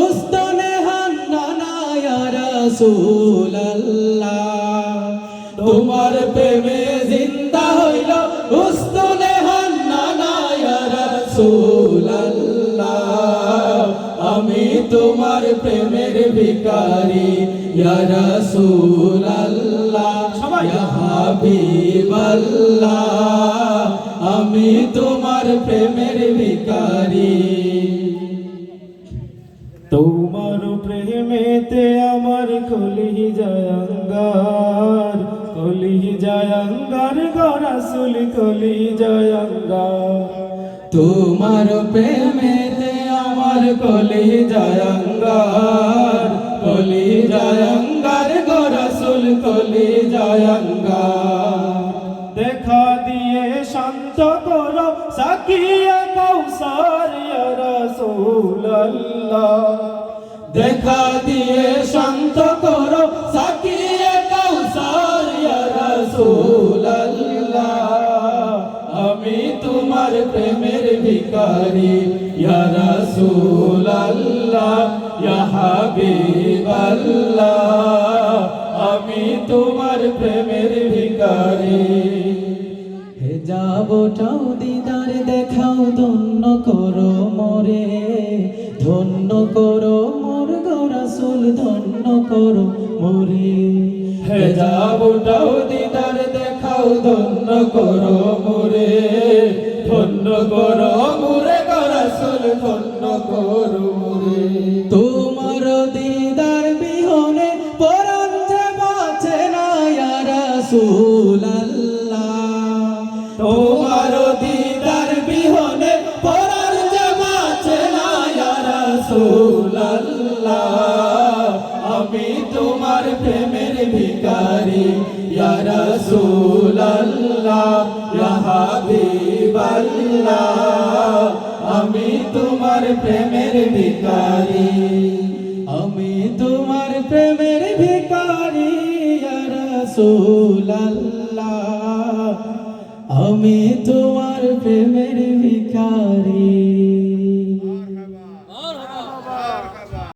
উস্তনে হান্নানা রাসূলাল্লাহ। তোমার প্রেমে জিন্দা হইল উস্তনে হান্নানা রাসূলাল্লাহ। আমি তোমার প্রেমের ভিকারি ইয়া রাসূলাল্লাহ। ইয়া হাবিবাল্লাহ। আমি তোমার প্রেমের ভিকারি প্রেমেতে আমার কলি জয়ঙ্গার কলি জয়ঙ্গার গরাসুল কলি জয়ঙ্গার। তোমার প্রেমেতে আমার কলি জয়ঙ্গার কলি জয়ঙ্গার গোরসুল কলি জয়ঙ্গার। দেখা দিয়ে শান্ত করো, সাকিয়া কৌসার ইয়া রাসূলুল্লাহ। দেখা দিয়ে শান্ত করো, সাকিয়ে কৌসার ইয়া রাসূলুল্লাহ। আমি তোমার প্রেমের ভিখারি, ইয়া রাসূলুল্লাহ, ইয়া হাবিবাল্লাহ। আমি তোমার প্রেমের ভিখারি। হে যাবটাও দিদার, দেখাও ধন্য করো মরে, ধন্য করো মোর গরাসুল ধন্য করো মোরে। হে যাবটাও দিদার দেখাও ধন্য করো মোরে। ধন্য করো মোরে গরাসুল ধন্য করো মোরে। তোমার দিদার বিহনে পরাণ যে বাঁচে না ইয়া রাসূলুল্লাহ তোমার দিদার বিহনে না আমি তোমার প্রেমের ভিখারি, ইয়া রাসূলুল্লাহ, ইয়া হাবিবাল্লাহ। আমি তোমার প্রেমের ভিখারি, আমি তোমার প্রেমের ভিখারি, ইয়া রাসূলুল্লাহ। আমি তোমার প্রেমের ভিখারি।